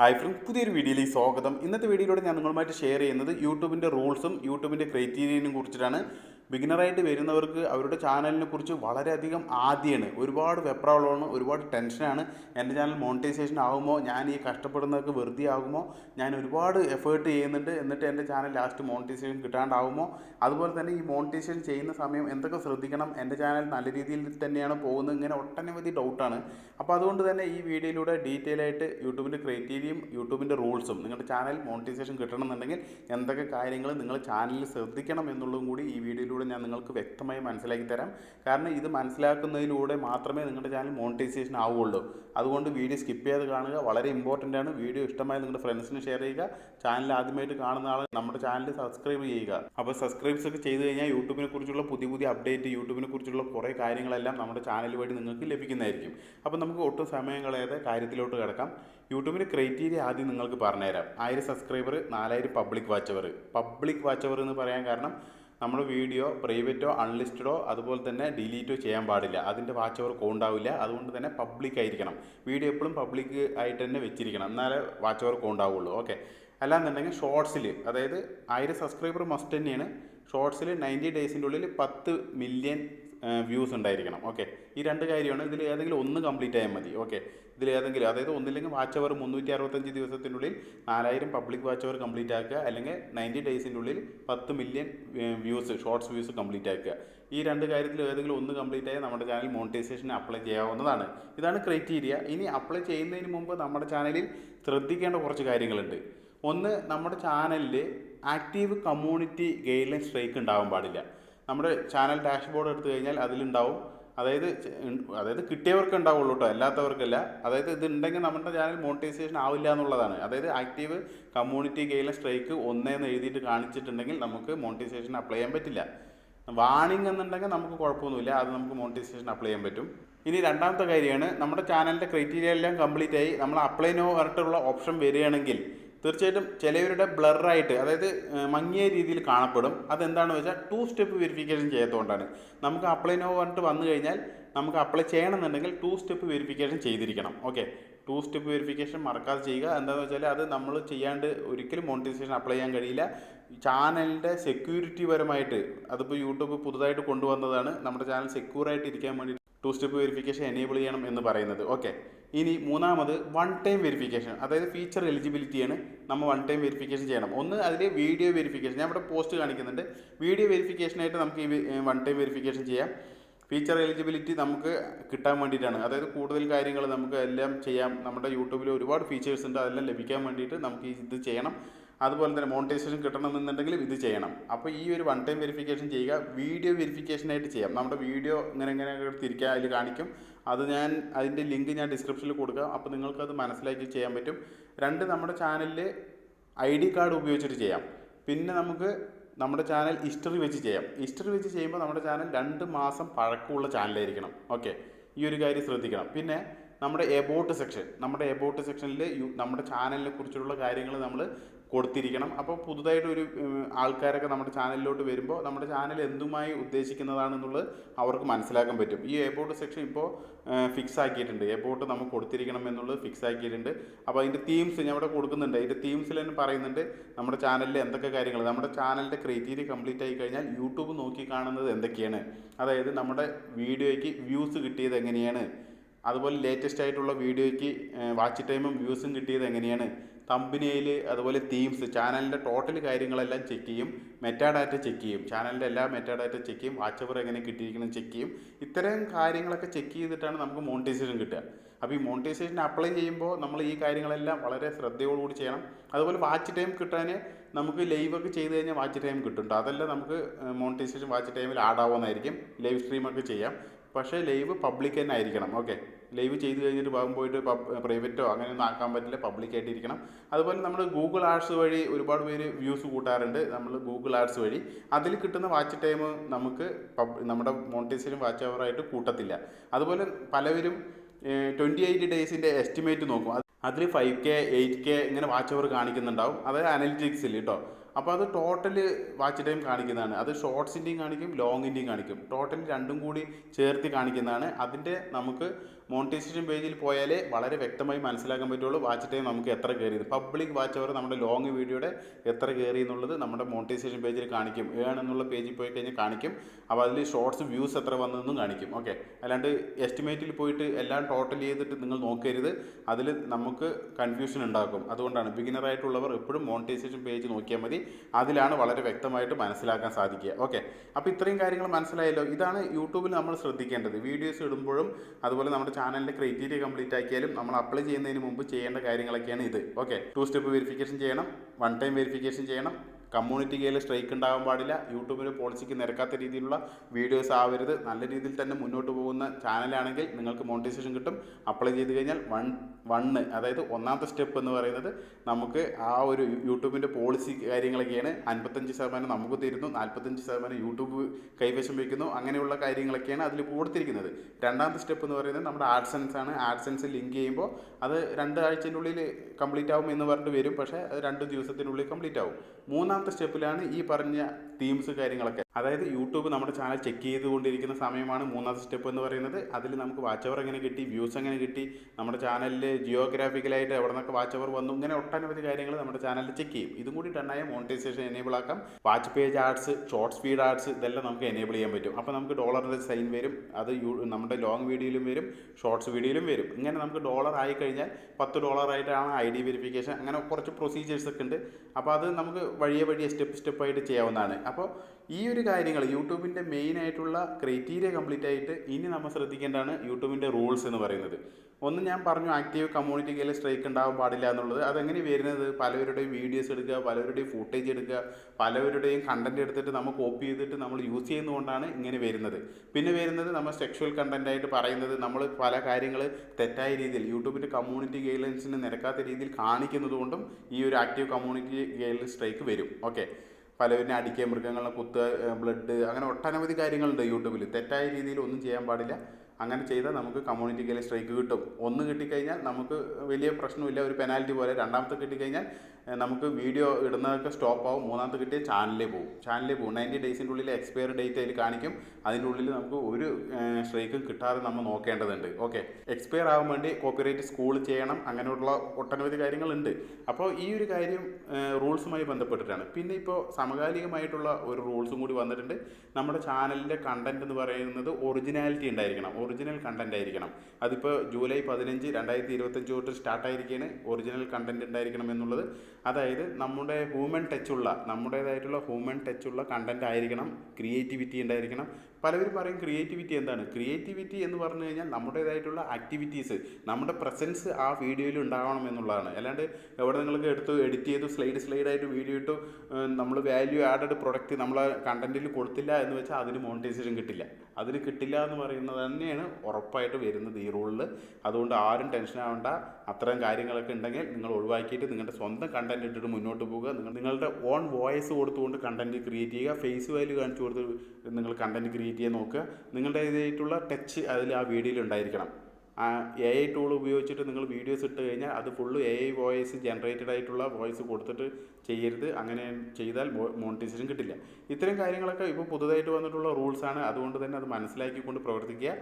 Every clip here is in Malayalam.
ഹായ് ഫ്രണ്ട്സ് പുതിയൊരു വീഡിയോയിലേക്ക് സ്വാഗതം. ഇന്നത്തെ വീഡിയോയിലൂടെ ഞാൻ നിങ്ങളുമായിട്ട് ഷെയർ ചെയ്യുന്നത് യൂട്യൂബിന്റെ റൂൾസും യൂട്യൂബിന്റെ ക്രൈറ്റീരിയനും കുറിച്ചിട്ടാണ് ബിഗിനറായിട്ട് വരുന്നവർക്ക് അവരുടെ ചാനലിനെ കുറിച്ച് വളരെയധികം ആദ്യമാണ് ഒരുപാട് വെപ്രാളമാണ് ഒരുപാട് ടെൻഷനാണ്. എന്റെ ചാനൽ മോണിറ്റൈസേഷൻ ആകുമോ ഞാൻ ഈ കഷ്ടപ്പെടുന്നതൊക്കെ വെറുതെ ആകുമോ? ഞാൻ ഒരുപാട് എഫേർട്ട് ചെയ്യുന്നുണ്ട്. എന്നിട്ട് എന്റെ ചാനൽ ലാസ്റ്റ് മോണിറ്റൈസേഷൻ കിട്ടാണ്ടാവുമോ? അതുപോലെ തന്നെ ഈ മോണിറ്റൈസേഷൻ ചെയ്യുന്ന സമയം എന്തൊക്കെ ശ്രദ്ധിക്കണം? എന്റെ ചാനൽ നല്ല രീതിയിൽ തന്നെയാണ് പോകുന്നത്. ഇങ്ങനെ ഒട്ടനവധി ഡൗട്ടാണ് അപ്പോൾ അതുകൊണ്ട് തന്നെ ഈ വീഡിയോയിലൂടെ ഡീറ്റെയിൽ ആയിട്ട് യൂട്യൂബിന്റെ ക്രൈറ്റീരിയയും യൂട്യൂബിന്റെ റൂൾസും നിങ്ങളുടെ ചാനൽ മോണിറ്റൈസേഷൻ കിട്ടണമെന്നുണ്ടെങ്കിൽ എന്തൊക്കെ കാര്യങ്ങൾ നിങ്ങൾ ചാനലിൽ ശ്രദ്ധിക്കണം എന്നുള്ളതും കൂടി ഈ വീഡിയോയിലൂടെ ഞാൻ നിങ്ങൾക്ക് വ്യക്തമായി മനസ്സിലാക്കി തരാം. കാരണം ഇത് മനസ്സിലാക്കുന്നതിലൂടെ മാത്രമേ നിങ്ങളുടെ ചാനൽ മോണിറ്റൈസേഷൻ ആവുകയുള്ളൂ. അതുകൊണ്ട് വീഡിയോ സ്കിപ്പ് ചെയ്ത് കാണുക. വളരെ ഇമ്പോർട്ടന്റ് ആണ്. വീഡിയോ ഇഷ്ടമായി നിങ്ങളുടെ ഫ്രണ്ട്സിന് ഷെയർ ചെയ്യുക. ചാനൽ ആദ്യമായിട്ട് കാണുന്ന ആൾ നമ്മുടെ ചാനൽ സബ്സ്ക്രൈബ് ചെയ്യുക. അപ്പോൾ സബ്സ്ക്രൈബ്സ് ഒക്കെ ചെയ്ത് കഴിഞ്ഞാൽ യൂട്യൂബിനെ കുറിച്ചുള്ള പുതിയ പുതിയ അപ്ഡേറ്റ് യൂട്യൂബിനെ കുറിച്ചുള്ള കുറേ കാര്യങ്ങളെല്ലാം നമ്മുടെ ചാനൽ വഴി നിങ്ങൾക്ക് ലഭിക്കുന്നതായിരിക്കും. അപ്പോൾ നമുക്ക് ഒട്ടും സമയം കളയാതെ കാര്യത്തിലോട്ട് കിടക്കാം. യൂട്യൂബിന്റെ ക്രൈറ്റീരിയ ആദ്യം നിങ്ങൾക്ക് പറഞ്ഞുതരാം. ആയിരം സബ്സ്ക്രൈബർ നാലായിരം പബ്ലിക് വാച്ചവർ പബ്ലിക് വാച്ചവർ എന്ന് പറയാൻ കാരണം നമ്മുടെ വീഡിയോ പ്രൈവറ്റോ അൺലിസ്റ്റഡോ അതുപോലെ തന്നെ ഡിലീറ്റോ ചെയ്യാൻ പാടില്ല. അതിന്റെ വാച്ച് അവർ കോണ്ടാവില്ല. അതുകൊണ്ട് തന്നെ പബ്ലിക് ആയിരിക്കണം. വീഡിയോ എപ്പോഴും പബ്ലിക് ആയിട്ട് തന്നെ വെച്ചിരിക്കണം. എന്നാലേ വാച്ച് അവർ കോണ്ടാവുള്ളൂ. ഓക്കെ അല്ലാന്നുണ്ടെങ്കിൽ ഷോർട്സിൽ അതായത് ആയിരം സബ്സ്ക്രൈബർ മസ്റ്റ് തന്നെയാണ്. ഷോർട്സിൽ നയന്റി ഡേയ്സിന്റെ ഉള്ളിൽ പത്ത് മില്യൺ വ്യൂസ് ഉണ്ടായിരിക്കണം. ഓക്കെ ഈ രണ്ട് കാര്യമാണ് ഇതിൽ ഏതെങ്കിലും ഒന്ന് കംപ്ലീറ്റ് ആയാൽ മതി. ഓക്കെ ഇതിൽ ഏതെങ്കിലും അതായത് ഒന്നില്ലെങ്കിൽ വാച്ച് അവർ മുന്നൂറ്റി അറുപത്തഞ്ച് ദിവസത്തിനുള്ളിൽ നാലായിരം പബ്ലിക് വാച്ച് അവർ കംപ്ലീറ്റ് ആക്കുക. അല്ലെങ്കിൽ നയന്റി ഡേയ്സിന്റെ ഉള്ളിൽ പത്ത് million views shorts views complete ആക്കുക. ഈ രണ്ട് കാര്യത്തിൽ ഏതെങ്കിലും ഒന്ന് കംപ്ലീറ്റ് ആയാൽ നമ്മുടെ ചാനൽ മോണിറ്റൈസേഷൻ അപ്ലൈ ചെയ്യാവുന്നതാണ്. ഇതാണ് ക്രൈറ്റീരിയ ഇനി അപ്ലൈ ചെയ്യുന്നതിന് മുമ്പ് നമ്മുടെ ചാനലിൽ ശ്രദ്ധിക്കേണ്ട കുറച്ച് കാര്യങ്ങളുണ്ട്. ഒന്ന് നമ്മുടെ ചാനലിൽ active community guide line strike ഉണ്ടാവാൻ പാടില്ല. നമ്മുടെ ചാനൽ ഡാഷ്ബോർഡ് എടുത്തു കഴിഞ്ഞാൽ അതിലുണ്ടാവും. അതായത് അതായത് കിട്ടിയവർക്ക് ഉണ്ടാവുള്ളൂ കേട്ടോ അല്ലാത്തവർക്കല്ല. അതായത് ഇത് ഉണ്ടെങ്കിൽ നമ്മുടെ ചാനൽ മോണിറ്റൈസേഷൻ ആവില്ല എന്നുള്ളതാണ്. അതായത് ആക്റ്റീവ് കമ്മ്യൂണിറ്റി ഗെയിലെ സ്ട്രൈക്ക് ഒന്നേന്ന് എഴുതിയിട്ട് കാണിച്ചിട്ടുണ്ടെങ്കിൽ നമുക്ക് മോണിറ്റൈസേഷൻ അപ്ലൈ ചെയ്യാൻ പറ്റില്ല. വാണിംഗ് എന്നുണ്ടെങ്കിൽ നമുക്ക് കുഴപ്പമൊന്നുമില്ല. അത് നമുക്ക് മോണിറ്റൈസേഷൻ അപ്ലൈ ചെയ്യാൻ പറ്റും. ഇനി രണ്ടാമത്തെ കാര്യമാണ് നമ്മുടെ ചാനലിന്റെ ക്രൈറ്റീരിയ എല്ലാം കംപ്ലീറ്റ് ആയി. നമ്മൾ അപ്ലൈ നോ പറഞ്ഞിട്ടുള്ള ഓപ്ഷൻ വരികയാണെങ്കിൽ തീർച്ചയായിട്ടും ചിലവരുടെ ബ്ലറായിട്ട് അതായത് മങ്ങിയ രീതിയിൽ കാണപ്പെടും. അതെന്താണെന്ന് വെച്ചാൽ ടു സ്റ്റെപ്പ് വെരിഫിക്കേഷൻ ചെയ്യാത്തതുകൊണ്ടാണ് നമുക്ക് അപ്ലൈ നോ പറഞ്ഞിട്ട് വന്നു കഴിഞ്ഞാൽ നമുക്ക് അപ്ലൈ ചെയ്യണമെന്നുണ്ടെങ്കിൽ ടു സ്റ്റെപ്പ് വെരിഫിക്കേഷൻ ചെയ്തിരിക്കണം. ഓക്കെ ടു സ്റ്റെപ്പ് വെരിഫിക്കേഷൻ മറക്കാതെ ചെയ്യുക. എന്താണെന്ന് വെച്ചാൽ അത് നമ്മൾ ചെയ്യാണ്ട് ഒരിക്കലും മോണിറ്റൈസേഷൻ അപ്ലൈ ചെയ്യാൻ കഴിയില്ല. ചാനലിന്റെ സെക്യൂരിറ്റി പരമായിട്ട് അതിപ്പോൾ യൂട്യൂബ് പുതുതായിട്ട് കൊണ്ടുവന്നതാണ്. നമ്മുടെ ചാനൽ സെക്യൂർ ആയിട്ട് ഇരിക്കാൻ വേണ്ടി ടു സ്റ്റെപ്പ് വെരിഫിക്കേഷൻ എനേബിൾ ചെയ്യണം എന്ന് പറയുന്നത്. ഓക്കെ ഇനി മൂന്നാമത് വൺ ടൈം വെരിഫിക്കേഷൻ അതായത് ഫീച്ചർ എലിജിബിലിറ്റിയാണ് നമ്മൾ വൺ ടൈം വെരിഫിക്കേഷൻ ചെയ്യണം. ഒന്ന് അതിൽ വീഡിയോ വെരിഫിക്കേഷൻ ഞാൻ ഇവിടെ പോസ്റ്റ് കാണിക്കുന്നുണ്ട്. വീഡിയോ വെരിഫിക്കേഷനായിട്ട് നമുക്ക് ഈ വൺ ടൈം വെരിഫിക്കേഷൻ ചെയ്യാം. ഫീച്ചർ എലിജിബിലിറ്റി നമുക്ക് കിട്ടാൻ വേണ്ടിയിട്ടാണ്. അതായത് കൂടുതൽ കാര്യങ്ങൾ നമുക്ക് എല്ലാം ചെയ്യാം. നമ്മുടെ യൂട്യൂബിൽ ഒരുപാട് ഫീച്ചേഴ്സ് ഉണ്ട്. അതെല്ലാം ലഭിക്കാൻ വേണ്ടിയിട്ട് നമുക്ക് ഇത് ചെയ്യണം. അതുപോലെ തന്നെ മോണിറ്റൈസേഷൻ കിട്ടണമെന്നുണ്ടെങ്കിലും ഇത് ചെയ്യണം. അപ്പോൾ ഈ ഒരു വൺ ടൈം വെരിഫിക്കേഷൻ ചെയ്യുക. വീഡിയോ വെരിഫിക്കേഷനായിട്ട് ചെയ്യാം. നമ്മുടെ വീഡിയോ ഇങ്ങനെ ഇങ്ങനെ തിരിക്കുക അതിൽ കാണിക്കും. അത് ഞാൻ അതിന്റെ ലിങ്ക് ഞാൻ ഡിസ്ക്രിപ്ഷനിൽ കൊടുക്കാം. അപ്പോൾ നിങ്ങൾക്കത് മനസ്സിലാക്കി ചെയ്യാൻ പറ്റും. രണ്ട് നമ്മുടെ ചാനലിൽ ഐ ഡി കാർഡ് ഉപയോഗിച്ചിട്ട് ചെയ്യാം. പിന്നെ നമുക്ക് നമ്മുടെ ചാനൽ ഹിസ്റ്ററി വെച്ച് ചെയ്യാം. ഹിസ്റ്ററി വെച്ച് ചെയ്യുമ്പോൾ നമ്മുടെ ചാനൽ രണ്ട് മാസം പഴക്കമുള്ള ചാനലായിരിക്കണം. ഓക്കെ. ഈ ഒരു കാര്യം ശ്രദ്ധിക്കണം. പിന്നെ നമ്മുടെ എബോട്ട് സെക്ഷൻ നമ്മുടെ എബോട്ട് സെക്ഷനിൽ നമ്മുടെ ചാനലിനെ കുറിച്ചുള്ള കാര്യങ്ങൾ നമ്മൾ കൊടുത്തിരിക്കണം. അപ്പോൾ പുതുതായിട്ട് ഒരു ആൾക്കാരൊക്കെ നമ്മുടെ ചാനലിലോട്ട് വരുമ്പോൾ നമ്മുടെ ചാനൽ എന്തുമായി ഉദ്ദേശിക്കുന്നതാണെന്നുള്ളത് അവർക്ക് മനസ്സിലാക്കാൻ പറ്റും. ഈ എബോട്ട് സെക്ഷൻ ഇപ്പോൾ ഫിക്സ് ആക്കിയിട്ടുണ്ട്. എബോട്ട് നമുക്ക് കൊടുത്തിരിക്കണം എന്നുള്ളത് ഫിക്സ് ആക്കിയിട്ടുണ്ട്. അപ്പോൾ അതിന്റെ തീംസ് ഞാൻ ഇവിടെ കൊടുക്കുന്നുണ്ട്. അതിന്റെ തീംസിൽ തന്നെ പറയുന്നുണ്ട് നമ്മുടെ ചാനലിൽ എന്തൊക്കെ കാര്യങ്ങൾ നമ്മുടെ ചാനലിന്റെ ക്രൈറ്റീരിയ കംപ്ലീറ്റ് ആയി കഴിഞ്ഞാൽ യൂട്യൂബ് നോക്കി കാണുന്നത് എന്തൊക്കെയാണ്? അതായത് നമ്മുടെ വീഡിയോയ്ക്ക് വ്യൂസ് കിട്ടിയത് എങ്ങനെയാണ്? അതുപോലെ ലേറ്റസ്റ്റ് ആയിട്ടുള്ള വീഡിയോയ്ക്ക് വാച്ച് ടൈമും വ്യൂസും കിട്ടിയത് എങ്ങനെയാണ്? തമ്പനിയിൽ അതുപോലെ തീംസ് ചാനലിന്റെ ടോട്ടൽ കാര്യങ്ങളെല്ലാം ചെക്ക് ചെയ്യും മെറ്റാഡാറ്റ ചെക്ക് ചെയ്യും. ചാനലിന്റെ എല്ലാ മെറ്റാഡാറ്റ ചെക്ക് ചെയ്യും വാച്ച് അവർ എങ്ങനെ കിട്ടിയിരിക്കണം ചെക്ക് ചെയ്യും. ഇത്തരം കാര്യങ്ങളൊക്കെ ചെക്ക് ചെയ്തിട്ടാണ് നമുക്ക് മോണിറ്റൈസേഷൻ കിട്ടുക. അപ്പോൾ ഈ മോണിറ്റൈസേഷൻ അപ്ലൈ ചെയ്യുമ്പോൾ നമ്മൾ ഈ കാര്യങ്ങളെല്ലാം വളരെ ശ്രദ്ധയോടുകൂടി ചെയ്യണം. അതുപോലെ വാച്ച് ടൈം കിട്ടാൻ നമുക്ക് ലൈവൊക്കെ ചെയ്ത് കഴിഞ്ഞാൽ വാച്ച് ടൈം കിട്ടും അതെല്ലാം നമുക്ക് മോണിറ്റൈസേഷൻ വാച്ച് ടൈമിൽ ആഡ് ആവുന്നതായിരിക്കും ലൈവ് സ്ട്രീമൊക്കെ ചെയ്യാം. പക്ഷേ ലൈവ് പബ്ലിക് തന്നെ ആയിരിക്കണം ഓക്കെ ലൈവ് ചെയ്ത് കഴിഞ്ഞിട്ട് ഭാഗം പോയിട്ട് പ്രൈവറ്റോ അങ്ങനെയൊന്നും ആക്കാൻ പറ്റില്ല പബ്ലിക്കായിട്ട് ഇരിക്കണം. അതുപോലെ നമ്മൾ ഗൂഗിൾ ആഡ്സ് വഴി ഒരുപാട് പേര് വ്യൂസ് കൂട്ടാറുണ്ട് നമ്മൾ ഗൂഗിൾ ആഡ്സ് വഴി. അതിൽ കിട്ടുന്ന വാച്ച് ടൈം നമുക്ക് നമ്മുടെ മോണിറ്റൈസേഷൻ വാച്ച് അവറായിട്ട് കൂട്ടത്തില്ല. അതുപോലെ പലവരും ട്വന്റി എയ്റ്റ് ഡേയ്സിന്റെ എസ്റ്റിമേറ്റ് നോക്കും. അതിൽ ഫൈവ് കെ എയ്റ്റ് കെ ഇങ്ങനെ വാച്ച് അവർ കാണിക്കുന്നുണ്ടാവും. അതായത് അനലിറ്റിക്സിൽ കേട്ടോ അപ്പോൾ അത് ടോട്ടൽ വാച്ച് ടൈം കാണിക്കുന്നതാണ്. അത് ഷോർട്ട്സിന്റെയും കാണിക്കും ലോങ്ങിന്റെയും കാണിക്കും. ടോട്ടൽ രണ്ടും കൂടി ചേർത്ത് കാണിക്കുന്നതാണ്. അതിന്റെ നമുക്ക് മോണിറ്റൈസേഷൻ പേജിൽ പോയാലേ വളരെ വ്യക്തമായി മനസ്സിലാക്കാൻ പറ്റുള്ളൂ വാച്ച് ടൈം നമുക്ക് എത്ര കയറിയത് പബ്ലിക് വാച്ച് അവർ നമ്മുടെ ലോങ് വീഡിയോയുടെ എത്ര കയറി എന്നുള്ളത് നമ്മുടെ മോണിറ്റൈസേഷൻ പേജിൽ കാണിക്കും. ഏൺ എന്നുള്ള പേജിൽ പോയി കഴിഞ്ഞാൽ കാണിക്കും. അപ്പോൾ അതിൽ ഷോർട്സ് വ്യൂസ് എത്ര വന്നതെന്നും കാണിക്കും. ഓക്കെ? അല്ലാണ്ട് എസ്റ്റിമേറ്റിൽ പോയിട്ട് എല്ലാം ടോട്ടൽ ചെയ്തിട്ട് നിങ്ങൾ നോക്കരുത്. അതിൽ നമുക്ക് കൺഫ്യൂഷൻ ഉണ്ടാക്കും. അതുകൊണ്ടാണ് ബിഗിനർ ആയിട്ടുള്ളവർ എപ്പോഴും മോണിറ്റൈസേഷൻ പേജ് നോക്കിയാൽ മതി. അതിലാണ് വളരെ വ്യക്തമായിട്ട് മനസ്സിലാക്കാൻ സാധിക്കുക. ഓക്കെ? അപ്പോൾ ഇത്രയും കാര്യങ്ങൾ മനസ്സിലായല്ലോ. ഇതാണ് യൂട്യൂബിൽ നമ്മൾ ശ്രദ്ധിക്കേണ്ടത്. വീഡിയോസ് ഇടുമ്പോഴും അതുപോലെ നമ്മുടെ ചാനലിന്റെ ക്രൈറ്റീരിയ കംപ്ലീറ്റ് ആക്കിയാലും നമ്മൾ അപ്ലൈ ചെയ്യുന്നതിന് മുമ്പ് ചെയ്യേണ്ട കാര്യങ്ങളൊക്കെയാണ് ഇത്. ഓക്കെ ടു സ്റ്റെപ്പ് വെരിഫിക്കേഷൻ ചെയ്യണം. വൺ ടൈം വെരിഫിക്കേഷൻ ചെയ്യണം. കമ്മ്യൂണിറ്റി കയ്യിൽ സ്ട്രൈക്ക് ഉണ്ടാകാൻ പാടില്ല. യൂട്യൂബിൽ പോളിസിക്ക് നിരക്കാത്ത രീതിയിലുള്ള വീഡിയോസ് ആവരുത്. നല്ല രീതിയിൽ തന്നെ മുന്നോട്ട് പോകുന്ന ചാനലാണെങ്കിൽ നിങ്ങൾക്ക് മോണിറ്റൈസേഷൻ കിട്ടും. അപ്ലൈ ചെയ്ത് കഴിഞ്ഞാൽ വൺ വണ്ണ് അതായത് ഒന്നാമത്തെ സ്റ്റെപ്പ് എന്ന് പറയുന്നത് നമുക്ക് ആ ഒരു യൂട്യൂബിന്റെ പോളിസി കാര്യങ്ങളൊക്കെയാണ്. അൻപത്തഞ്ച് ശതമാനം നമുക്ക് തരുന്നു. നാൽപ്പത്തഞ്ച് ശതമാനം യൂട്യൂബ് കൈവശം വയ്ക്കുന്നു. അങ്ങനെയുള്ള കാര്യങ്ങളൊക്കെയാണ് അതിൽ കൊടുത്തിരിക്കുന്നത്. രണ്ടാമത്തെ സ്റ്റെപ്പ് എന്ന് പറയുന്നത് നമ്മുടെ ആഡ്സൻസ് ആണ്. ആഡ്സൻസ് ലിങ്ക് ചെയ്യുമ്പോൾ അത് രണ്ട് ആഴ്ചന്റെ ഉള്ളിൽ കംപ്ലീറ്റ് ആവും എന്ന് പറഞ്ഞിട്ട് വരും. പക്ഷേ അത് രണ്ട് ദിവസത്തിനുള്ളിൽ കംപ്ലീറ്റ് ആവും. മൂന്നാമത്തെ സ്റ്റെപ്പിലാണ് ഈ പറഞ്ഞ ടീംസ് കാര്യങ്ങളൊക്കെ. അതായത് യൂട്യൂബ് നമ്മുടെ ചാനൽ ചെക്ക് ചെയ്തുകൊണ്ടിരിക്കുന്ന സമയമാണ് മൂന്നാമത്തെ സ്റ്റെപ്പ് എന്ന് പറയുന്നത്. അതിൽ നമുക്ക് വാച്ച് അവർ എങ്ങനെ കിട്ടി വ്യൂസ് എങ്ങനെ കിട്ടി നമ്മുടെ ചാനലിൽ ജിയോഗ്രാഫിക്കലായിട്ട് എവിടെ നിന്നൊക്കെ വാച്ച് അവർ വന്നു ഇങ്ങനെ ഒട്ടനവധി കാര്യങ്ങൾ നമ്മുടെ ചാനലിൽ ചെക്ക് ചെയ്യും. ഇതും കൂടി ടണ്ണായ മോണിറ്റൈസേഷൻ എനേബിൾ ആക്കാം. Watch page arts short speed arts ഇതെല്ലാം നമുക്ക് എനേബിൾ ചെയ്യാൻ പറ്റും. അപ്പോൾ നമുക്ക് ഡോളറിന്റെ സൈൻ വരും അത് നമ്മുടെ ലോങ് വീഡിയോയിലും വരും ഷോർട്സ് വീഡിയോയിലും വരും. ഇങ്ങനെ നമുക്ക് ഡോളർ ആയി കഴിഞ്ഞാൽ പത്ത് ഡോളറായിട്ടാണ് ഐ ഡി വെരിഫിക്കേഷൻ അങ്ങനെ കുറച്ച് പ്രൊസീജിയേഴ്സ് ഒക്കെ ഉണ്ട്. അപ്പോൾ അത് നമുക്ക് വഴിയെ വഴിയെ സ്റ്റെപ്പ് സ്റ്റെപ്പായിട്ട് ചെയ്യാവുന്നതാണ്. അപ്പോൾ ഈ ഒരു കാര്യങ്ങൾ യൂട്യൂബിന്റെ മെയിൻ ആയിട്ടുള്ള ക്രൈറ്റീരിയ കംപ്ലീറ്റ് ആയിട്ട് ഇനി നമ്മൾ ശ്രദ്ധിക്കേണ്ടതാണ് യൂട്യൂബിന്റെ റൂൾസ് എന്ന് പറയുന്നത്. ഒന്ന് ഞാൻ പറഞ്ഞു ആക്റ്റീവ് കമ്മ്യൂണിറ്റി കയ്യിൽ സ്ട്രൈക്ക് ഉണ്ടാവാൻ പാടില്ല എന്നുള്ളത്. അതെങ്ങനെ വരുന്നത്? പലവരുടെയും വീഡിയോസ് എടുക്കുക പലവരുടെയും ഫുട്ടേജ് എടുക്കുക പലവരുടെയും കണ്ടന്റ് എടുത്തിട്ട് നമ്മൾ കോപ്പി ചെയ്തിട്ട് നമ്മൾ യൂസ് ചെയ്യുന്നതുകൊണ്ടാണ് ഇങ്ങനെ വരുന്നത്. പിന്നെ വരുന്നത് നമ്മൾ സെക്ഷൽ കണ്ടന്റ് ആയിട്ട് പറയുന്നത്. നമ്മൾ പല കാര്യങ്ങൾ തെറ്റായ രീതിയിൽ യൂട്യൂബിന്റെ കമ്മ്യൂണിറ്റി ഗൈഡ്ലൈൻസിന് നിരക്കാത്ത രീതിയിൽ കാണിക്കുന്നതുകൊണ്ടും ഈ ഒരു ആക്റ്റീവ് കമ്മ്യൂണിറ്റി ഗൈഡ്ലൈൻ സ്ട്രൈക്ക് വരും. ഓക്കെ പലവരിനെ അടിക്കുക മൃഗങ്ങളെ കുത്തുക ബ്ലഡ് അങ്ങനെ ഒട്ടനവധി കാര്യങ്ങളുണ്ട് യൂട്യൂബിൽ. തെറ്റായ രീതിയിൽ ഒന്നും ചെയ്യാൻ പാടില്ല. അങ്ങനെ ചെയ്താൽ നമുക്ക് കമ്മ്യൂണിറ്റി കയ്യിൽ സ്ട്രൈക്ക് കിട്ടും. ഒന്ന് കിട്ടിക്കഴിഞ്ഞാൽ നമുക്ക് വലിയ പ്രശ്നമില്ല. ഒരു പെനാൽറ്റി പോലെ രണ്ടാമത്തെ കിട്ടിക്കഴിഞ്ഞാൽ നമുക്ക് വീഡിയോ ഇടുന്നതൊക്കെ സ്റ്റോപ്പ് ആവും മൂന്നാമത്തെ കിട്ടിയ ചാനലിൽ പോകും ചാനലിൽ പോകും നയന്റി ഡേയ്സിന്റെ ഉള്ളിൽ എക്സ്പയർ ഡേറ്റ് അതിൽ കാണിക്കും. അതിന്റെ ഉള്ളിൽ നമുക്ക് ഒരു സ്ട്രൈക്കും കിട്ടാതെ നമ്മൾ നോക്കേണ്ടതുണ്ട്. ഓക്കെ. എക്സ്പയർ ആവാൻ വേണ്ടി കോപ്പിറൈറ്റ് സ്കൂൾ ചെയ്യണം. അങ്ങനെയുള്ള ഒട്ടനവധി കാര്യങ്ങളുണ്ട്. അപ്പോൾ ഈ ഒരു കാര്യം റൂൾസുമായി ബന്ധപ്പെട്ടിട്ടാണ്. പിന്നെ ഇപ്പോൾ സമകാലികമായിട്ടുള്ള ഒരു റൂൾസും കൂടി വന്നിട്ടുണ്ട്. നമ്മുടെ ചാനലിന്റെ കണ്ടന്റ് എന്ന് പറയുന്നത് ഒറിജിനാലിറ്റി ഉണ്ടായിരിക്കണം. ഒറിജിനൽ കണ്ടന്റ് ആയിരിക്കണം. അതിപ്പോൾ ജൂലൈ പതിനഞ്ച് രണ്ടായിരത്തി ഇരുപത്തഞ്ച് തൊട്ട് സ്റ്റാർട്ടായിരിക്കുകയാണ്. ഒറിജിനൽ കണ്ടന്റ് ഉണ്ടായിരിക്കണം എന്നുള്ളത്. അതായത് നമ്മുടെ ഹ്യൂമൻ ടച്ചുള്ള നമ്മുടേതായിട്ടുള്ള ഹ്യൂമൻ ടച്ചുള്ള കണ്ടന്റ് ആയിരിക്കണം ക്രിയേറ്റിവിറ്റി ഉണ്ടായിരിക്കണം. പലവരും പറയും ക്രിയേറ്റിവിറ്റി എന്താണ്? ക്രിയേറ്റിവിറ്റി എന്ന് പറഞ്ഞു കഴിഞ്ഞാൽ നമ്മുടേതായിട്ടുള്ള ആക്ടിവിറ്റീസ് നമ്മുടെ പ്രസൻസ് ആ വീഡിയോയിൽ ഉണ്ടാവണം എന്നുള്ളതാണ്. അല്ലാണ്ട് എവിടെ നിങ്ങൾക്ക് എടുത്ത് എഡിറ്റ് ചെയ്തു സ്ലൈഡ് സ്ലൈഡായിട്ട് വീഡിയോ ഇട്ടു നമ്മൾ വാല്യൂ ആഡഡ് പ്രൊഡക്റ്റ് നമ്മൾ കണ്ടന്റിൽ കൊടുത്തില്ല എന്ന് വെച്ചാൽ അതിന് മോണിറ്റൈസേഷൻ കിട്ടില്ല. അതിന് കിട്ടില്ല എന്ന് പറയുന്നത് തന്നെയാണ് ഉറപ്പായിട്ട് വരുന്നത് ഈ റൂളിൽ അതുകൊണ്ട് ആരും ടെൻഷൻ ആവേണ്ട. അത്തരം കാര്യങ്ങളൊക്കെ ഉണ്ടെങ്കിൽ നിങ്ങൾ ഒഴിവാക്കിയിട്ട് നിങ്ങളുടെ സ്വന്തം കണ്ടന്റ് ഇട്ടിട്ട് മുന്നോട്ട് പോകുക. നിങ്ങൾ നിങ്ങളുടെ ഓൺ വോയിസ് കൊടുത്തുകൊണ്ട് കണ്ടന്റ് ക്രിയേറ്റ് ചെയ്യുക. ഫേസ് വാല്യൂ കാണിച്ചു കൊടുത്ത് നിങ്ങൾ കണ്ടന്റ് ക്രിയേറ്റ് ചെയ്യാൻ നോക്കുക. നിങ്ങളുടേതായിട്ടുള്ള ടച്ച് അതിൽ ആ വീഡിയോയിൽ ഉണ്ടായിരിക്കണം. ആ എ ഐ ടൂൾ ഉപയോഗിച്ചിട്ട് നിങ്ങൾ വീഡിയോസ് ഇട്ട് കഴിഞ്ഞാൽ അത് full A I voice generated ആയിട്ടുള്ള വോയിസ് കൊടുത്തിട്ട് ചെയ്യരുത്. അങ്ങനെ ചെയ്താൽ മോണിറ്റൈസേഷൻ കിട്ടില്ല. ഇത്തരം കാര്യങ്ങളൊക്കെ ഇപ്പോൾ പുതുതായിട്ട് വന്നിട്ടുള്ള റൂൾസാണ് അതുകൊണ്ട് തന്നെ അത് മനസ്സിലാക്കിക്കൊണ്ട് പ്രവർത്തിക്കുക.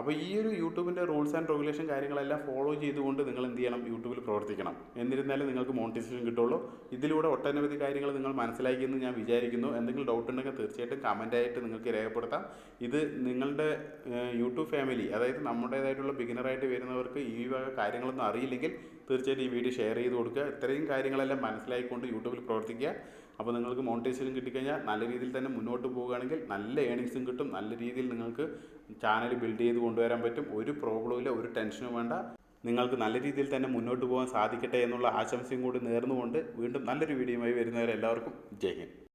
അപ്പോൾ ഈ ഒരു യൂട്യൂബിന്റെ റൂൾസ് ആൻഡ് റെഗുലേഷൻ കാര്യങ്ങളെല്ലാം ഫോളോ ചെയ്തുകൊണ്ട് നിങ്ങൾ എന്ത് ചെയ്യണം? യൂട്യൂബിൽ പ്രവർത്തിക്കണം. എന്നിരുന്നാലും നിങ്ങൾക്ക് മോണിറ്റൈസേഷൻ കിട്ടുള്ളൂ ഇതിലൂടെ ഒട്ടനവധി കാര്യങ്ങൾ നിങ്ങൾ മനസ്സിലാക്കി എന്ന് ഞാൻ വിചാരിക്കുന്നു. എന്തെങ്കിലും ഡൗട്ട് ഉണ്ടെങ്കിൽ തീർച്ചയായിട്ടും കമന്റായിട്ട് നിങ്ങൾക്ക് രേഖപ്പെടുത്താം. ഇത് നിങ്ങളുടെ യൂട്യൂബ് ഫാമിലി അതായത് നമ്മുടേതായിട്ടുള്ള ബിഗിനറായിട്ട് വരുന്നവർക്ക് ഈ വക കാര്യങ്ങളൊന്നും അറിയില്ലെങ്കിൽ തീർച്ചയായിട്ടും ഈ വീഡിയോ ഷെയർ ചെയ്ത് കൊടുക്കുക. ഇത്രയും കാര്യങ്ങളെല്ലാം മനസ്സിലായിക്കൊണ്ട് യൂട്യൂബിൽ പ്രവർത്തിക്കുക. അപ്പോൾ നിങ്ങൾക്ക് മോണിറ്റൈസേഷൻ കിട്ടിക്കഴിഞ്ഞാൽ നല്ല രീതിയിൽ തന്നെ മുന്നോട്ട് പോവുകയാണെങ്കിൽ നല്ല ഏണിങ്സും കിട്ടും. നല്ല രീതിയിൽ നിങ്ങൾക്ക് ചാനൽ ബിൽഡ് ചെയ്ത് കൊണ്ടുവരാൻ പറ്റും. ഒരു പ്രോബ്ലവും ഇല്ല ഒരു ടെൻഷനും വേണ്ട. നിങ്ങൾക്ക് നല്ല രീതിയിൽ തന്നെ മുന്നോട്ട് പോകാൻ സാധിക്കട്ടെ എന്നുള്ള ആശംസയും കൂടി നേർന്നുകൊണ്ട് വീണ്ടും നല്ലൊരു വീഡിയോയുമായി വരുന്നവരെല്ലാവർക്കും ജയ് ഹിന്ദ്.